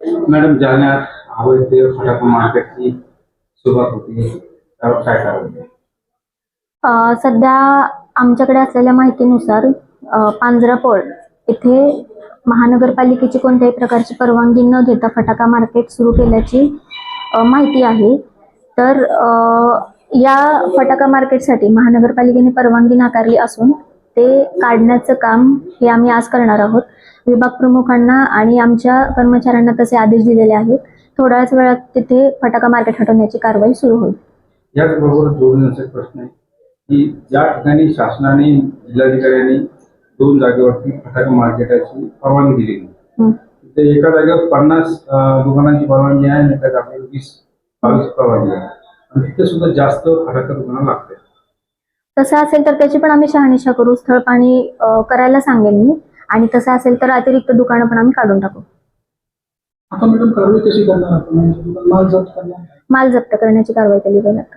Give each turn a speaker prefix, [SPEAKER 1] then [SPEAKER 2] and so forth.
[SPEAKER 1] Madam जालन्यात अवैध फटाका मार्केटची सुरुवात होती. त्यावर काय करायचं
[SPEAKER 2] अ, सध्या आमच्याकडे असलेल्या माहितीनुसार अ, पांजरापोळ येथे महानगरपालिकेची कोणत्याही प्रकारची परवानगी न देता फटाका मार्केट सुरू केल्याची अ, माहिती आहे. तर अ, या फटाका मार्केटसाठी महानगरपालिकेने परवानगी नाकारली असून ते काढण्याचं काम हे आम्ही आज करणार आहोत. विभाग प्रमुखांना आणि आमच्या कर्मचाऱ्यांना तसे आदेश दिलेले आहेत. थोड्याच वेळात तिथे फटाका मार्केट हटवण्याची कारवाई सुरू होईल.
[SPEAKER 1] याचबरोबर जोडण्याचा एक प्रश्न आहे की ज्या ठिकाणी शासनाने जिल्हाधिकाऱ्यांनी दोन जागेवरती फटाका मार्केटाची परवानगी दिलेली
[SPEAKER 2] हं.
[SPEAKER 1] ते एका जागेवर पन्नास दुकानांची परवानगी आहे आणि एका जागेवर वीस बावीस परवानगी आहे. आणि तिथे सुद्धा जास्त फटाका दुकानं लागतात.
[SPEAKER 2] तसं असेल तर त्याची पण आम्ही शहानिशा करू. स्थळ पाणी करायला सांगेन मी. आणि तसं असेल तर अतिरिक्त दुकानं पण आम्ही काढून टाकू.
[SPEAKER 3] आता मॅडम कारवाई कशी करणार आपण? माल जप्त करणार?
[SPEAKER 2] माल जप्त करण्याची कारवाई केली जाईल आता.